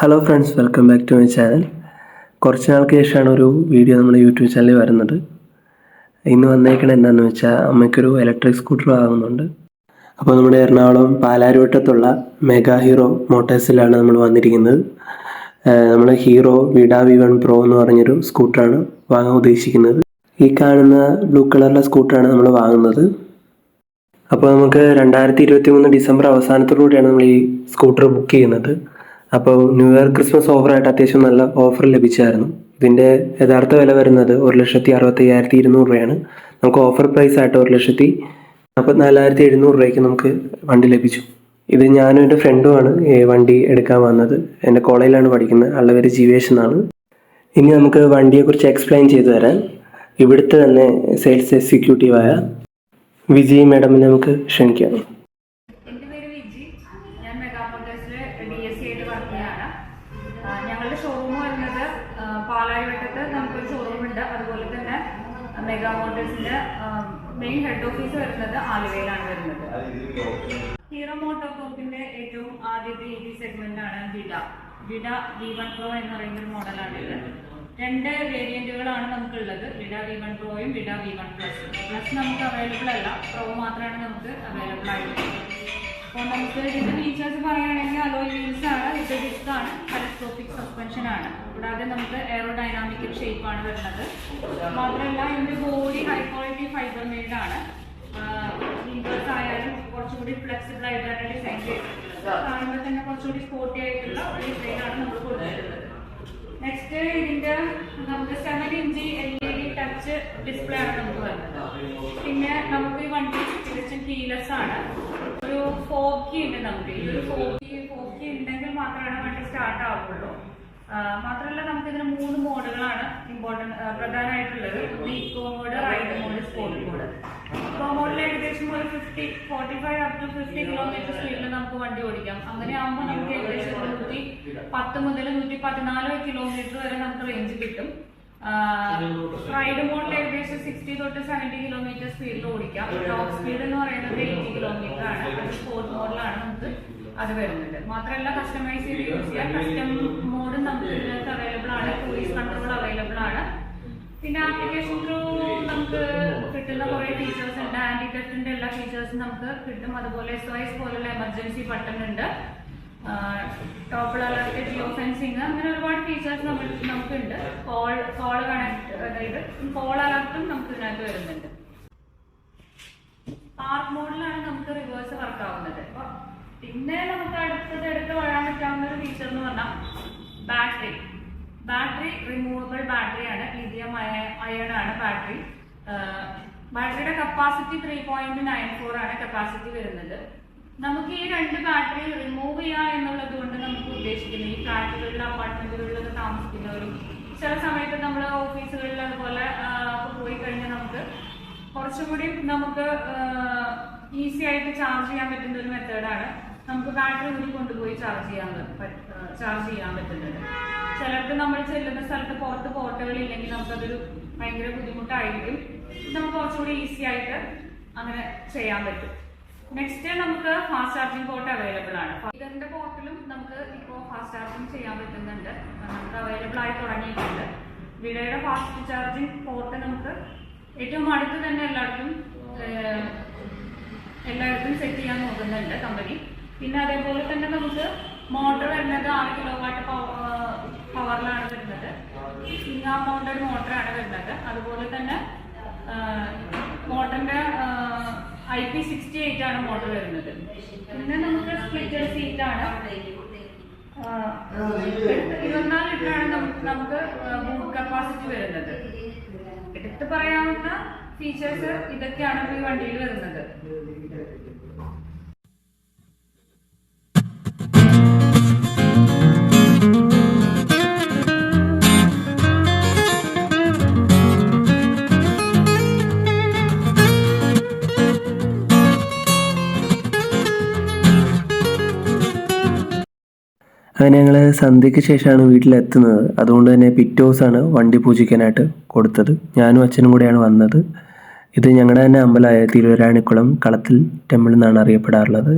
Hello friends welcome back to my channel കുറച്ച് നാൾക്ക് ശേഷമാണ് ഒരു വീഡിയോ നമ്മുടെ യൂട്യൂബ് ചാനലിൽ വരുന്നത്. ഇന്ന് വന്നേക്കണത് എന്താണെന്ന് വെച്ചാൽ അമ്മയ്ക്കൊരു ഇലക്ട്രിക് സ്കൂട്ടർ വാങ്ങുന്നുണ്ട്. അപ്പോൾ നമ്മുടെ എറണാകുളം പാലാരിവട്ടത്തുള്ള മെഗാ ഹീറോ മോട്ടേഴ്സിലാണ് നമ്മൾ വന്നിരിക്കുന്നത്. നമ്മൾ Hero Vida V one pro എന്ന് പറഞ്ഞൊരു സ്കൂട്ടറാണ് വാങ്ങാൻ ഉദ്ദേശിക്കുന്നത്. ഈ കാണുന്ന ബ്ലൂ കളറിലെ സ്കൂട്ടറാണ് നമ്മൾ വാങ്ങുന്നത്. അപ്പോൾ നമുക്ക് രണ്ടായിരത്തി ഇരുപത്തി മൂന്ന് ഡിസംബർ അവസാനത്തോടുകൂടിയാണ് നമ്മൾ ഈ സ്കൂട്ടർ ബുക്ക് ചെയ്യുന്നത്. അപ്പോൾ ന്യൂ ഇയർ ക്രിസ്മസ് ഓഫറായിട്ട് അത്യാവശ്യം നല്ല ഓഫർ ലഭിച്ചായിരുന്നു. ഇതിന്റെ യഥാർത്ഥ വില വരുന്നത് ഒരു ലക്ഷത്തി അറുപത്തി അയ്യായിരത്തി ഇരുന്നൂറ് രൂപയാണ്. നമുക്ക് ഓഫർ പ്രൈസ് ആയിട്ട് ഒരു ലക്ഷത്തി നാൽപ്പത്തിനാലായിരത്തി എഴുന്നൂറ് രൂപയ്ക്ക് നമുക്ക് വണ്ടി ലഭിച്ചു. ഇത് ഞാനും എന്റെ ഫ്രണ്ടുമാണ് വണ്ടി എടുക്കാൻ വന്നത്. എന്റെ കോളേജിലാണ് പഠിക്കുന്നത് ആളുടെ പേര് ജീവേഷ് എന്നാണ്. ഇനി നമുക്ക് വണ്ടിയെക്കുറിച്ച് എക്സ്പ്ലെയിൻ ചെയ്തു തരാൻ ഇവിടുത്തെ തന്നെ സെയിൽസ് എക്സിക്യൂട്ടീവായ വിജയ് മാഡമിനെ നമുക്ക് ക്ഷണിക്കാം എന്റെ പേര് വിജി ഞാൻ മെഗാ മോട്ടേഴ്സിൽ ഡി എസ് സി ആയിട്ട് വർക്ക് ചെയ്യാണ് ആ, ഞങ്ങളുടെ ഷോറൂം വരുന്നത് പാലായി പാലാരിവട്ടത്ത് നമുക്കൊരു ഷോറൂം ഉണ്ട്. അതുപോലെ തന്നെ മെഗാ മോട്ടേഴ്സിന്റെ മെയിൻ ഹെഡ് ഓഫീസ് വരുന്നത് ആലുവയിലാണ് വരുന്നത്. ഹീറോ മോട്ടോ ഗ്രൂപ്പിന്റെ ഏറ്റവും ആദ്യത്തെ ഇ വി സെഗ്മെന്റ് ആണ് Vida Vida V one pro എന്ന് പറയുന്ന ഒരു മോഡലാണ് ഇത്. രണ്ട് വേരിയന്റുകളാണ് നമുക്കുള്ളത്. Vida V one പ്രോയും Vida V one plus plus നമുക്ക് അവൈലബിൾ അല്ല. പ്രോ മാത്രമാണ് നമുക്ക് അവൈലബിൾ ആയിട്ട് അപ്പോൾ നമുക്ക് ഇതിന്റെ ഫീച്ചേഴ്സ് പറയുകയാണെങ്കിൽ അലോയ് വീൽസ് ആണ് ഇത് ഡിസ്ക് ആണ് ടെലസ്കോപ്പിക് കൂടാതെ നമുക്ക് എയറോ ഡൈനാമിക്കൽ ഷേപ്പ് ആണ് വരുന്നത്. മാത്രമല്ല ഇതിന്റെ body high quality fibre made ആണ്. ആയാലും കുറച്ചുകൂടി ഫ്ലെക്സിബിൾ ആയിട്ടാണ് ഡിസൈൻ ചെയ്തിട്ടുള്ളത്. കാണുമ്പോൾ തന്നെ കുറച്ചുകൂടി സ്പോർട്ടി ആയിട്ടുള്ള ഒരു ഡിസൈനാണ് നമ്മൾ കൊടുത്തിട്ടുള്ളത്. നെക്സ്റ്റ് ഇതിന്റെ നമുക്ക് seven inch L E D touch display ആണ് നമുക്ക് വരുന്നത്. പിന്നെ നമുക്ക് ഈ വണ്ടി തികച്ചും കീലെസ് ആണ്. ഒരു ഫോർ കീ ഉണ്ട് നമുക്ക് ഈ ഒരു ഫോക്കി ഫോർ കീ ഉണ്ടെങ്കിൽ മാത്രമാണ് വണ്ടി സ്റ്റാർട്ട് ആവുള്ളൂ. മാത്രമല്ല നമുക്ക് ഇതിന് മൂന്ന് മോഡുകളാണ് ഇമ്പോർട്ടന്റ് പ്രധാനമായിട്ടുള്ളത്. Eco mode ride mode sport mode eco മോഡിൽ ഏകദേശം ഒരു fifty forty five up to fifty kilometre സ്പീഡിൽ നമുക്ക് വണ്ടി ഓടിക്കാം. അങ്ങനെ ആകുമ്പോൾ നമുക്ക് ഏകദേശം നൂറ്റി പത്ത് മുതൽ നൂറ്റി പതിനാല് കിലോമീറ്റർ വരെ നമുക്ക് റേഞ്ച് കിട്ടും. റൈഡ് മോഡിൽ ഏകദേശം സിക്സ്റ്റി തൊട്ട് സെവന്റി കിലോമീറ്റർ സ്പീഡിൽ ഓടിക്കാം. ടോപ്പ് സ്പീഡ് എന്ന് പറയുന്നത് എയ്റ്റി കിലോമീറ്റർ ആണ്. അത് സ്പോർട്ട് മോഡിലാണ് നമുക്ക് അത് വരുന്നുണ്ട്. മാത്രമല്ല കസ്റ്റമൈസ് ചെയ്ത് യൂസ് ചെയ്യാം. കസ്റ്റം മോഡ് നമുക്ക് അവൈലബിൾ ആണ്. പോലീസ് കൺട്രോൾ അവൈലബിൾ ആണ്. പിന്നെ ആപ്ലിക്കേഷൻ ത്രൂ നമുക്ക് കിട്ടുന്ന കുറെ ഫീച്ചേഴ്സ് ഉണ്ട്. ആന്റി തെഫ്റ്റിന്റെ എല്ലാ ഫീച്ചേഴ്സും നമുക്ക് കിട്ടും. അതുപോലെ എസ് വൈസ് പോലുള്ള എമർജൻസി ബട്ടൺ ഉണ്ട്. ടോപ്പിൾ അലർട്ട് ജിയോ ഫെൻസിങ് അങ്ങനെ ഒരുപാട് ഫീച്ചേഴ്സ് നമ്മൾ നമുക്കുണ്ട്. കോൾ കോൾ കണക്ട് അതായത് കോൾ അലർട്ടും നമുക്ക് ഇതിനകത്ത് വരുന്നുണ്ട്. പാർക്ക് മോഡിലാണ് നമുക്ക് റിവേഴ്സ് വർക്ക് ആവുന്നത്. പിന്നെ നമുക്ക് അടുത്തത് എടുത്ത് വരാൻ പറ്റാവുന്ന ഒരു ഫീച്ചർ എന്ന് പറഞ്ഞാൽ ബാറ്ററി ബാറ്ററി റിമൂവബിൾ ബാറ്ററിയാണ് ലിഥിയം അയൺ ആണ് ബാറ്ററി ബാറ്ററിയുടെ capacity three point nine four ആണ് കപ്പാസിറ്റി വരുന്നത്. നമുക്ക് ഈ രണ്ട് ബാറ്ററി റിമൂവ് ചെയ്യുക എന്നുള്ളത് കൊണ്ട് നമുക്ക് ഉദ്ദേശിക്കുന്നത് ഈ ഫ്ലാറ്റുകളിലും അപ്പാർട്ട്മെന്റുകളിലൊക്കെ താമസിക്കുന്നവരും ചില സമയത്ത് നമ്മൾ ഓഫീസുകളിൽ അതുപോലെ പോയി കഴിഞ്ഞാൽ നമുക്ക് കുറച്ചും കൂടി നമുക്ക് ഈസി ആയിട്ട് ചാർജ് ചെയ്യാൻ പറ്റുന്ന ഒരു മെത്തേഡാണ് നമുക്ക് ബാറ്ററി കൂടി കൊണ്ടുപോയി ചാർജ് ചെയ്യാൻ ചാർജ് ചെയ്യാൻ പറ്റുന്നത് ചിലർക്ക് നമ്മൾ ചെല്ലുന്ന സ്ഥലത്ത് പുറത്ത് പോർട്ടുകൾ ഇല്ലെങ്കിൽ നമുക്കതൊരു ഭയങ്കര ബുദ്ധിമുട്ടായിരിക്കും. നമുക്ക് കുറച്ചുകൂടി ഈസി ആയിട്ട് അങ്ങനെ ചെയ്യാൻ പറ്റും. നെക്സ്റ്റ് നമുക്ക് ഫാസ്റ്റ് ചാർജിങ് പോർട്ട് അവൈലബിൾ ആണ്. ഇതിന്റെ പോർട്ടിലും നമുക്ക് ഇപ്പോൾ ഫാസ്റ്റ് ചാർജിങ് ചെയ്യാൻ പറ്റുന്നുണ്ട്. നമുക്ക് അവൈലബിൾ ആയി തുടങ്ങിയിട്ടുണ്ട്. വിടയുടെ ഫാസ്റ്റ് ചാർജിങ് പോർട്ട് നമുക്ക് ഏറ്റവും അടുത്ത് തന്നെ എല്ലായിടത്തും എല്ലായിടത്തും സെറ്റ് ചെയ്യാൻ നോക്കുന്നുണ്ട് കമ്പനി പിന്നെ അതേപോലെ തന്നെ നമുക്ക് മോട്ടർ വരുന്നത് ആറ് കിലോ വാട്ട് പവറിലാണ് വരുന്നത്. സിംഗ മൗണ്ടഡ് മോട്ടറാണ് വരുന്നത്. അതുപോലെ തന്നെ മോട്ടറിന്റെ ഐ പി സിക്സ്റ്റി എയ്റ്റ് ആണ് മോട്ടർ വരുന്നത്. പിന്നെ നമുക്ക് സ്പ്ലിറ്റർ സീറ്റ് ആണ്. ഇരുപത്തിനാല് ലിറ്ററാണ് നമുക്ക് ബൂട്ട് കപ്പാസിറ്റി വരുന്നത്. എടുത്ത് പറയാവുന്ന ഫീച്ചേഴ്സ് ഇതൊക്കെയാണ് ഈ വണ്ടിയിൽ വരുന്നത്. അങ്ങനെ ഞങ്ങൾ സന്ധ്യയ്ക്ക് ശേഷമാണ് വീട്ടിലെത്തുന്നത്. അതുകൊണ്ട് തന്നെ പിറ്റേ ദിവസമാണ് വണ്ടി പൂജിക്കാനായിട്ട് കൊടുത്തത്. ഞാനും അച്ഛനും കൂടെയാണ് വന്നത്. ഇത് ഞങ്ങളുടെ തന്നെ അമ്പലമായ തിരുവരാണിക്കുളം കളത്തിൽ ടെമ്പിൾ എന്നാണ് അറിയപ്പെടാറുള്ളത്.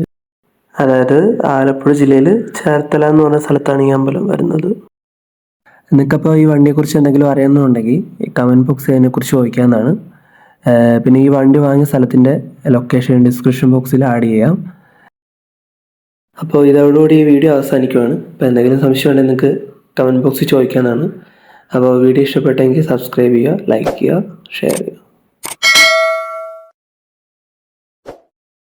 അതായത് ആലപ്പുഴ ജില്ലയിൽ ചേർത്തല എന്ന് പറഞ്ഞ സ്ഥലത്താണ് ഈ അമ്പലം വരുന്നത്. നിങ്ങൾക്കപ്പോൾ ഈ വണ്ടിയെക്കുറിച്ച് എന്തെങ്കിലും അറിയുന്നുണ്ടെങ്കിൽ കമന്റ് ബോക്സിൽ അതിനെക്കുറിച്ച് ചോദിക്കാവുന്നതാണ്. പിന്നെ ഈ വണ്ടി വാങ്ങിയ സ്ഥലത്തിന്റെ ലൊക്കേഷൻ ഡിസ്ക്രിപ്ഷൻ ബോക്സിൽ ആഡ് ചെയ്യാം. അപ്പോൾ ഇതോടുകൂടി ഈ വീഡിയോ അവസാനിക്കുവാണ്. അപ്പോൾ എന്തെങ്കിലും സംശയം ഉണ്ടെങ്കിൽ നിങ്ങൾക്ക് കമന്റ് ബോക്സിൽ ചോദിക്കാനാണ് അപ്പോൾ വീഡിയോ ഇഷ്ടപ്പെട്ടെങ്കിൽ സബ്സ്ക്രൈബ് ചെയ്യുക ലൈക്ക് ചെയ്യുക ഷെയർ ചെയ്യുക.